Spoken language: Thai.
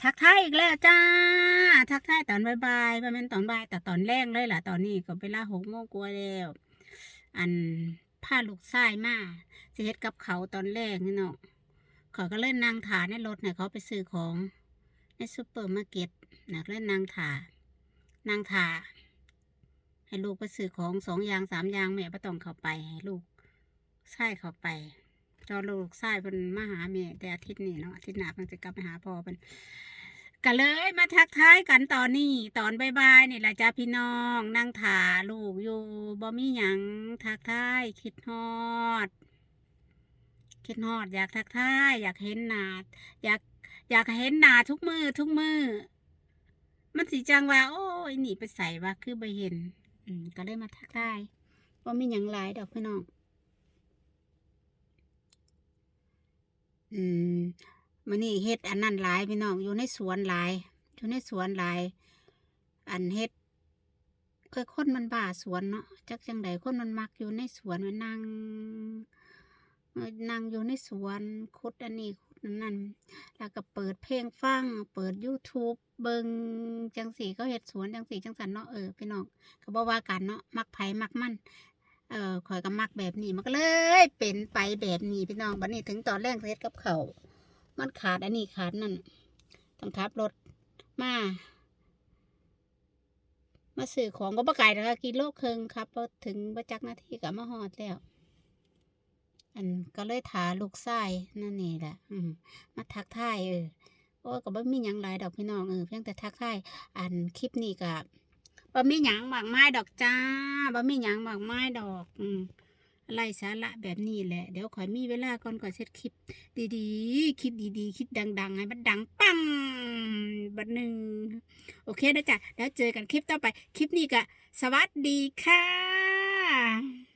ทักทายอีกแล้วจ้า ทักทายตอนบ่ายๆบ่แม่นตอนบ่ายแต่ตอนแรงเลยล่ะตอนนี้ก็เวลาหกโมงกว่าแล้วอันพาลูกชายมาสิเฮ็ดกับเขาตอนแรกนี่เนาะเขาก็เล่นนางถาในรถเนี่ยเขาไปซื้อของในซูเปอร์มาร์เก็ตนักเล่นนางถานางถาให้ลูกไปซื้อของสองอย่างสามอย่างแม่บ่ต้องเข้าไปให้ลูกชายเข้าไป อนลูกชายเป็นมาหาแม่แต่อาทิตย์นี้เนาะอาทิตย์หน้าเพิ่นจะกลับไปหาพ่อเป็นก็เลยมาทักทายกันตอนนี้ตอนบายๆนี่ล่ะจ้าพี่น้องนั่งถ่าลูกอยู่บ่มีหยังทักทายคิดฮอด คิดฮอด อยากทักทายอยากเห็นหนาอยากอยากเห็นหนาทุกมือทุกมือมันสิจังว่า โอ้ยนี่ไปใส่ว่าคือบ่เห็น อืมก็เลยมาทักทายบ่มีหยังหลายดอกพี่น้อง อืมมื้อนี้เฮ็ดอันนั้นหลายพี่น้องอยู่ในสวนหลาย อยู่ในสวนหลาย อันเฮ็ดเอ้ยคนมันบ้าสวนเนาะจักจังใดคนมันมักอยู่ในสวนมันนั่งนั่งอยู่ในสวนขุดอันนี้ขุดอันนั้นแล้วก็เปิดเพลงฟังเปิด YouTube เบิงจังสีเขาเฮ็ดสวนจังสีจังสันเนาะเออพี่น้องก็บ่ว่ากันเนาะมักไผมักมัน เออข่อยก็มักแบบนี้มันก็เลยเป็นไปแบบนี้พี่น้องบัดนี้ถึงตอนแรกเฮ็ดกับเขามันขาดอันนี้ขาดนั่นต้องขับรถมามาซื้อของก็บ่ไกลนะคะกิโลครึ่งครับพอถึงประจักนาทีก็มาฮอดแล้ว อันก็เลยถาลูกชายนั่นนี่แหละอืมมาทักทายเออโอ้ก็บ่มียังหลายดอกพี่น้องเออเพียงแต่ทักทายอันคลิปนี้ก็บ่ มีหยังมากมายดอกจ้าบ่มีหยังมากมายดอกอืมไรสาระแบบนี้แหละ เดี๋ยวขอยมีเวลาก่อนก่อนเสร็จคลิป ดีๆ คิดดีๆ คิดดังๆ ให้มันดังปังบัดหนึ่งโอเคนะจ๊ะแล้วเจอกันคลิปต่อไป คลิปนี้ก็สวัสดีค่ะ